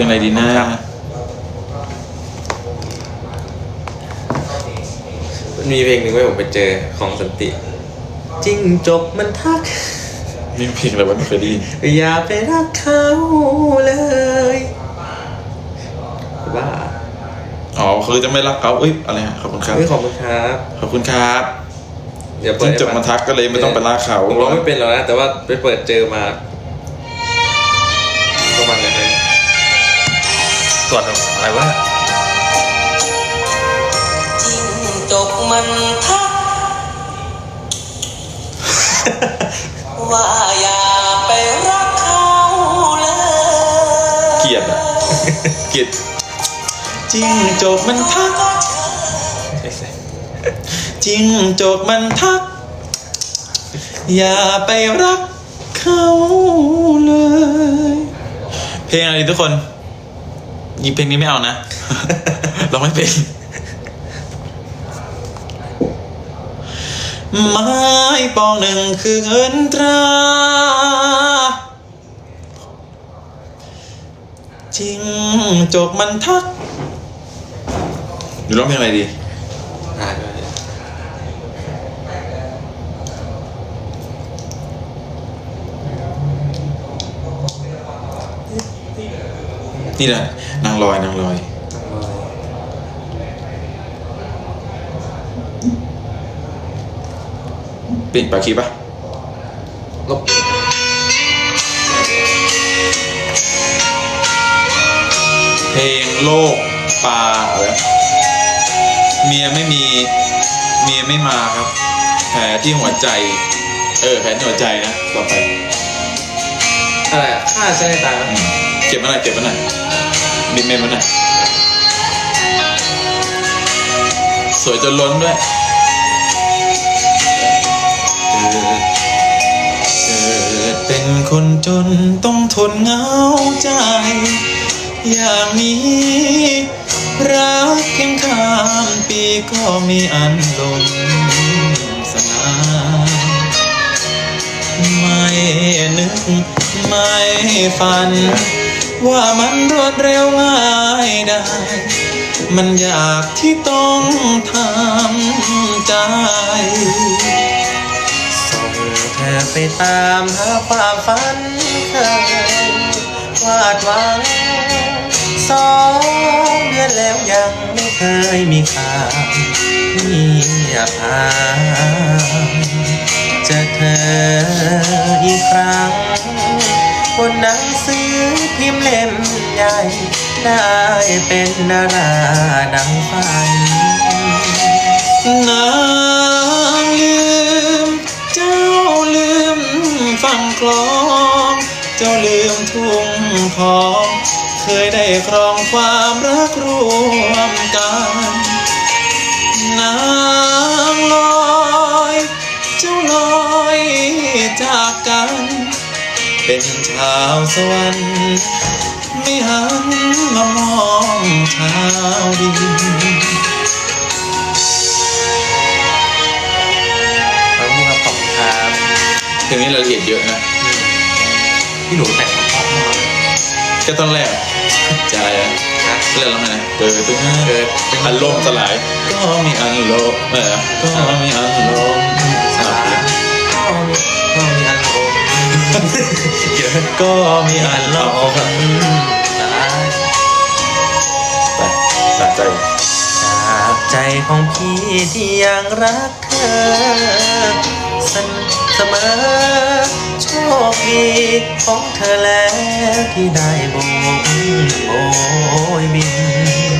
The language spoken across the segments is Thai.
ลงอะไรดีนะครับมันมีเพลงหนึ่งไว้ผมไปเจอของสันติจิ้งจกมันทักนี่เพลงอะไรวะไม่เคยได้ยินอย่าไปรักเขาเลยว่าอ๋อคือจะไม่รักเขาเอ้ยอะไรฮะขอบคุณครับเฮ้ยขอบคุณครับขอบคุณครับเดี๋ยวเปิจิ้ดงจกมันทักก็เลยไม่ต้องไปรักเขาผมร้องไม่เป็นหรอกนะแต่ว่าไปเปิดเจอมา ส่วนอะไรวะจิ้งจกมันทัก ว่าอย่าไปรักเขาเลยเกลียดอะเกลียดจิ้งจกมันทักจิ้งจกมันทัก อย่าไปรักเขาเลย เพลงอะไรดีทุกคน ยิงเพลงนี้ไม่เอานะ เราไม่เป็น ไม้ปองหนึ่งคือเงินตรา จริงจกมันทัก อยู่ร้องเพลงอะไรดี อ่านด้วย นี่แหละนางลอยนางลอยเปลี่ยนปากคีปะลบเพลงโลกปลาอะไรเมียไม่มีเมียไม่มาครับ แผลที่หัวใจ เออแผลที่หัวใจนะ ต่อไป อะไรอะฆ่าใช่ไหมตายไหมอืมเก็บมาหน่อยเก็บมาหน่อย บิเมมมาหน่อยสวยจนล้นด้วยเกิดเกิดเป็นคนจนต้องทนเหงาใจ อย่างนี้ รักเพียงข้ามปีก็มีอันลมสลายไม่นึกไม่ฝัน ว่ามันรวดเร็วง่ายได้ มันอยากที่ต้องทำใจส่งเธอไปตามหาความฝันเคยวาดหวังสองเดือนแล้วยังไม่เคยมีข่าวเงียบหายจะเธออีกครั้ง บนหนังสือพิมพ์เล่มใหญ่ ได้เป็นดาราหนังฝันนางลืม เจ้าลืมฟังคลอง เจ้าลืมทุ่งทอง เคยได้ครองความรักร่วมกัน เป็นชาวสวรรค์ไม่หันมามองชาวดินขอบคุณครับขอบคุณครับเพลงนี้รายละเอียดเยอะนะพี่หนูแต่งมาเพราะมากก็ตอนแรกใจอะนะเล่นร้องไงนะเกิดตึงเกิดอารมณ์สลาย ก็มีอันโลมเออก็ ก็มีอันโลมสายไปตัดใจจากใจของพี่ที่ยังรักเธอเสนเสมอ โชคดีของเธอแล้วที่ได้โบกโบยบิน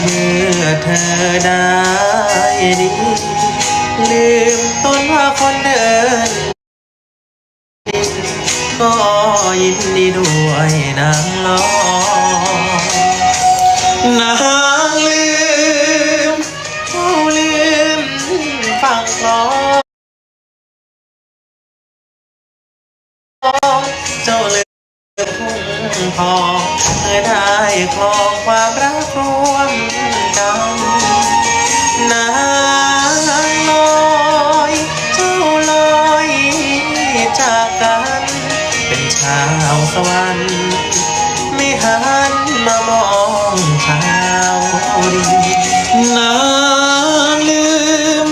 เมื่อเธอได้ดี ลืมต้นว่าคนเดิน ก็ยินดีด้วยนางล้อนางลืมเขาลืมฟังลอเจ้าลืมทุ่งทองเคยได้คลองความรักรวมากกันเป็นชาวสวรรค์ไม่หันมามองชาวดินนางลืม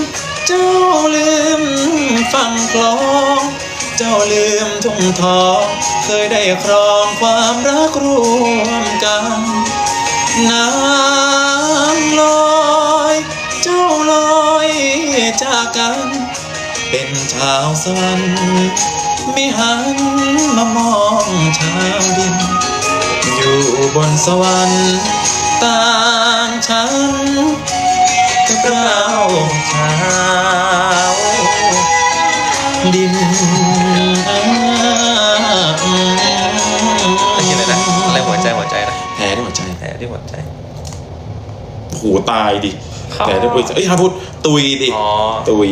เจ้าลืมฟังคลอง เจ้าลืมทุ่งทอง เคยได้ครองความรักร่วมกันน้ำลอย เจ้าลอยจากกัน เป็นชาวสวรรค์ ไม่หันมามองชาวดิน อยู่บนสวรรค์ต่างฉันกับเราชาวดินอะไรอะไรนะอะไรหัวใจหัวใจนะแพ้ที่หัวใจแผลที่หัวใจโอ้โหตายดิครับแพ้ที่หัวใจเอ้ยฮาพุทตุยดิ อ๋อ ตุย